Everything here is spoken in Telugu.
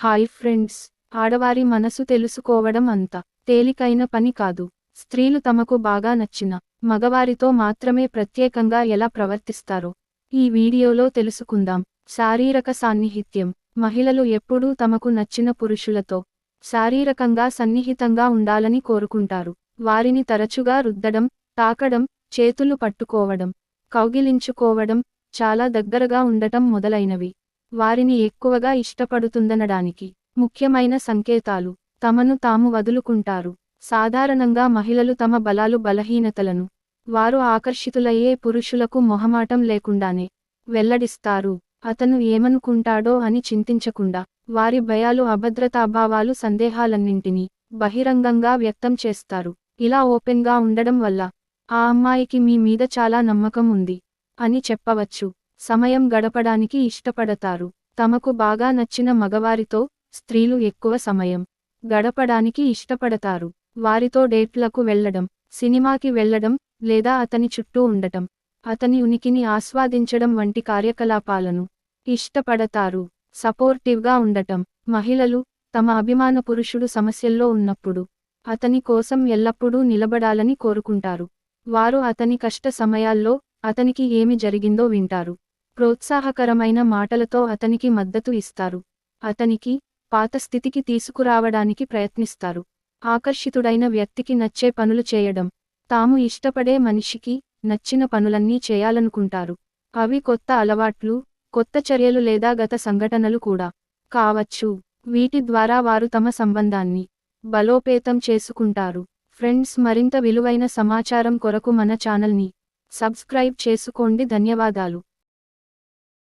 హాయ్ ఫ్రెండ్స్ ఆడవారి మనసు తెలుసుకోవడం అంత తేలికైన పని కాదు. స్త్రీలు తమకు బాగా నచ్చిన మగవారితో మాత్రమే ప్రత్యేకంగా ఎలా ప్రవర్తిస్తారో ఈ వీడియోలో తెలుసుకుందాం. శారీరక సాన్నిహిత్యం. మహిళలు ఎప్పుడూ తమకు నచ్చిన పురుషులతో శారీరకంగా సన్నిహితంగా ఉండాలని కోరుకుంటారు. వారిని తరచుగా రుద్దడం తాకడం చేతులు పట్టుకోవడం కౌగిలించుకోవడం చాలా దగ్గరగా ఉండటం మొదలైనవి. వారిని ఎక్కువగా ఇష్టపడుతుందనడానికి ముఖ్యమైన సంకేతాలు తమను తాము వదులుకుంటారు. సాధారణంగా మహిళలు తమ బలాలు బలహీనతలను వారు ఆకర్షితులయ్యే పురుషులకు మొహమాటం లేకుండానే వెల్లడిస్తారు. అతను ఏమనుకుంటాడో అని చింతించకుండా వారి భయాలు అభద్రతాభావాలు సందేహాలన్నింటినీ బహిరంగంగా వ్యక్తం చేస్తారు. ఇలా ఓపెన్గా ఉండడం వల్ల ఆ అమ్మాయికి మీ మీద చాలా నమ్మకం ఉంది అని చెప్పవచ్చు. సమయం గడపడానికి ఇష్టపడతారు. తమకు బాగా నచ్చిన మగవారితో స్త్రీలు ఎక్కువ సమయం గడపడానికి ఇష్టపడతారు. వారితో డేట్లకు వెళ్ళడం సినిమాకి వెళ్ళడం లేదా అతని చుట్టూ ఉండటం అతని ఉనికిని ఆస్వాదించడం వంటి కార్యకలాపాలను ఇష్టపడతారు. సపోర్టివ్గా ఉండటం మహిళలు తమ అభిమాన పురుషుడు సమస్యల్లో ఉన్నప్పుడు అతని కోసం ఎల్లప్పుడూ నిలబడాలని కోరుకుంటారు. వారు అతని కష్ట సమయాల్లో అతనికి ఏమి జరిగిందో వింటారు. ప్రోత్సాహకరమైన మాటలతో అతనికి మద్దతు ఇస్తారు. అతనికి పాత స్థితికి తీసుకురావడానికి ప్రయత్నిస్తారు. ఆకర్షితుడైన వ్యక్తికి నచ్చే పనులు చేయడం. తాము ఇష్టపడే మనిషికి నచ్చిన పనులన్నీ చేయాలనుకుంటారు. అవి కొత్త అలవాట్లు కొత్త చర్యలు లేదా గత సంఘటనలు కూడా. కావచ్చు. వీటి ద్వారా వారు తమ సంబంధాన్ని బలోపేతం చేసుకుంటారు. ఫ్రెండ్స్ మరింత విలువైన సమాచారం కొరకు మన ఛానల్ని సబ్స్క్రైబ్ చేసుకోండి. ధన్యవాదాలు.